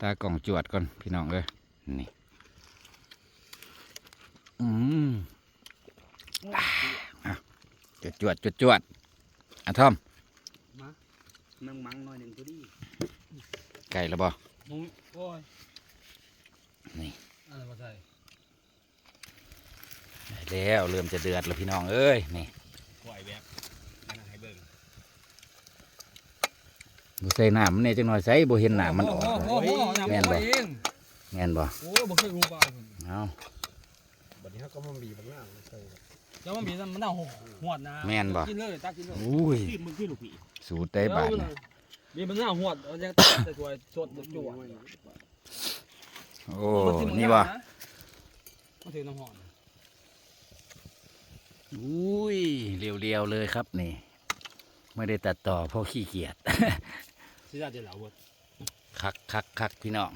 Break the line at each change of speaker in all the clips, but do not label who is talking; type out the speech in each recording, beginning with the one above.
ตากล่องจวดก่อนพี่น้องเลยนี่อืมอะจวดจวดจวดจวดอะทอม
มาแมงมังหน่อยหนึ่งตัวดี
ไก่แล้วบ่
มุ้งโอ้ย
นี่
อะไรมาใส่
ได้แล้วเริ่มจะเดือดแล้วพี่น้องเอ้ยนี่
ปล่อยแบบอันนั้นให้เบิ่ง
บ่ใส่น้ำมันเนี่ยจังหน่อยใส่บ่เห็นน้ำมันออก
โอ้โห
แม่นบ่
เอง
แม่นบ่
โอ้บ่เคยรู้ปลาเพิ่น
เอา
บัดนี้เขาก็มาบีบางหน้าใส่
แล้วมันมีมันน่าหหวดนะ
แม่นบ่
กินเลยตักกินเลย
อุ้ย
กินมึงกินลูกพี่
สูตรได้บาทนะ
มีมันน่าหวดเอาจะตักแต่ตัวสดจวด
โอ้นี่บ่
มาถือน้ำหอม
อุ้ยเรียวๆเลยครับนี่ ไม่ได้ตัดต่อเพราะขี้เกียจ
สิได้เดี๋ยวเหล่าเบิด
คักคักคักพี่น้อง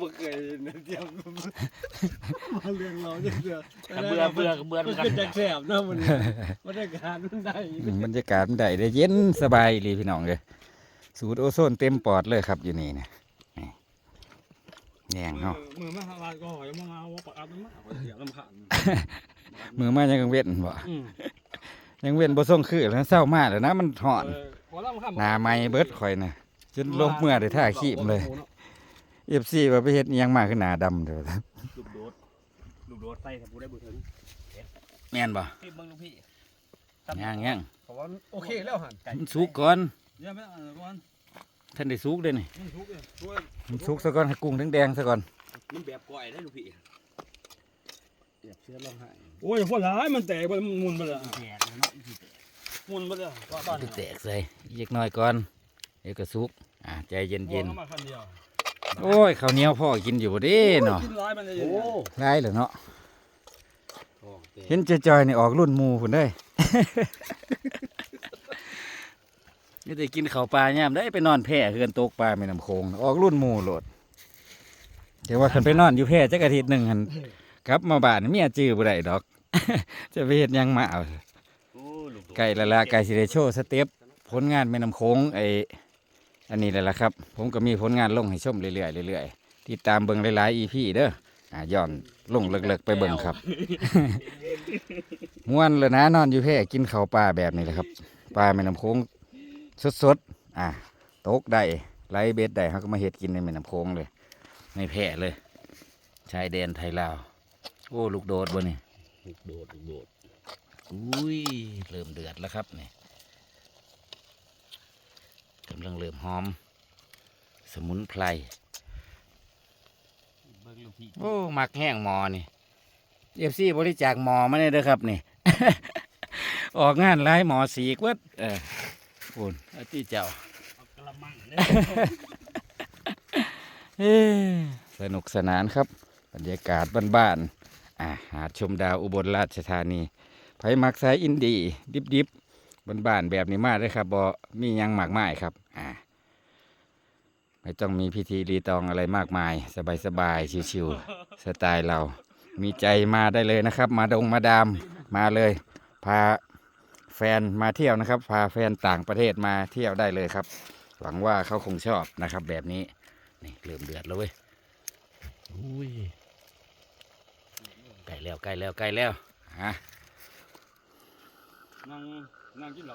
บ่เคยนะเดียวมาเรื่องเราจังเดียว
เบื่อเบื่อเบื่อ
มัน
กัน
คือจักแสบนะมันบรรยากาศมันได้
อืมบรรยากาศมันได้ได้เย็นสบายเลยพี่น้องเลยสูตรโอโซนเต็มปอดเลยครับอยู่นี่นะนี่แยงเนาะ
มือมาลาก็หอยมางาว่าปากอัดมันมากเสียลำพัน
มือมายังกังเว้นบ่
อืม
ยังเว้นบ่ส่งคือแล้วเศร้ามากแล้วนะมันหอน
พอลำพัน
หนาไม้เบิดข่อยนะจนลบเมื่อได้ท่าขี้มเลยเอฟซีว่าไปเฮ็ดอิหยังมากขึ้นหนาดำเด้อ
ลูกโดดลูกโดดใส่ถ้าผู้ได้บุญถึง
แม่นบ่
พี่เบิ่งลูกพี่
ย่างย่าง
เพราะว่าโอเคแล้วหัน
มันสุกก่อน
เดี๋ยวไม่ต้องอ่านก่อน
ท่านได้สุกเด้อนี่
มันทุกเลยช่วย
มันสุกซะก่อนให้กุ้งแดงๆซะก่อน
มันแบบก่อยได้ลูกพี่
เจ็บเชื้อร้องไห้
โอ้ยพอร้ายมันแตกมันมุนไปเลยแตกนะมุนไปเลยว่าบ้าน
แตกใส่เล็กน้อยก่อนเดี๋ยวก็สุกอ่าใจเย็น
มาคันเดียว
ๆโอ้ยข้าวเหนียวพ่อกินอยู่บ่เด้เนาะ
กินร้ายมันเลย
โอ้
ได้เหรอเนาะ
โห
เห็นจอยๆนี่ออกรุ่นหมูพุ่นได้นี่ได้กินข้าวปลายามได้ไปนอนแพร่เฮือนตกปลาแม่น้ำโขงออกรุ่นหมูโหลดแต่ว่าคันไปนอนอยู่แพร่จักอาทิตย์หนึงหั่น กลับมาบ้านเมียจื้อบ่ได้ดอก จะไปเฮ็ดหยังมาเอา
โอ้ลูก
ไก่ละละไก่สิได้โชว์สเต็ปผลงานแม่น้ำโขงไออันนี้แหละละครับ ผมก็มีผลงานลงให้ชมเรื่อยๆเรื่อยๆติดตามเบิ่งหลายๆ EP เด้ออ่าย้อนลงเลิกๆไปเบิ่งครับ ม่วนเลยนะนอนอยู่แพร่กินข้าวปลาแบบนี้แหละครับปลาแม่น้ำโขงสดๆอ่าตกได้ไล่เบ็ดได้เขาก็มาเฮ็ดกินในแม่น้ำโขงเลย ในแพร่เลยชายแดนไทยลาว โอ้ลูกโดดบ่นี่
ลูกโดดลูกโดด
อุ้ยเริ่มเดือดแล้วครับนี่กำลังเริ่มหอม สมุนไพร
เบิ่งลูกพี่
โอ้มักแห้งหมอนี่เอฟซีบริจาคหมอมาเนี่ยเด้อครับนี่ ออกงานไล่หมอสีกวัดเออคุณอาที่เจ้า
เอากระมังเนี่ย
เอ้สนุกสนานครับ บรรยากาศบ้านๆ อ่าหาดชมดาวอุบลราชธานีไผมักสายอินดี ดิบดิบๆบ้านแบบนี้มากเลยครับบอมียังหมากไมายครับ อ่าไม่ต้องมีพิธีรีตองอะไรมากมาย สบายๆชิวๆสไตล์เรา มีใจมาได้เลยนะครับ มาดงมาดามมาเลย พาแฟนมาเที่ยวนะครับ พาแฟนต่างประเทศมาเที่ยวได้เลยครับ หวังว่าเขาคงชอบนะครับ แบบนี้นี่เริ่มเดือดแล้วเว้ยอุ้ย แล้วใกล้แล้วใกล้แล้วฮะ
นั่งนั่งกินเหล้า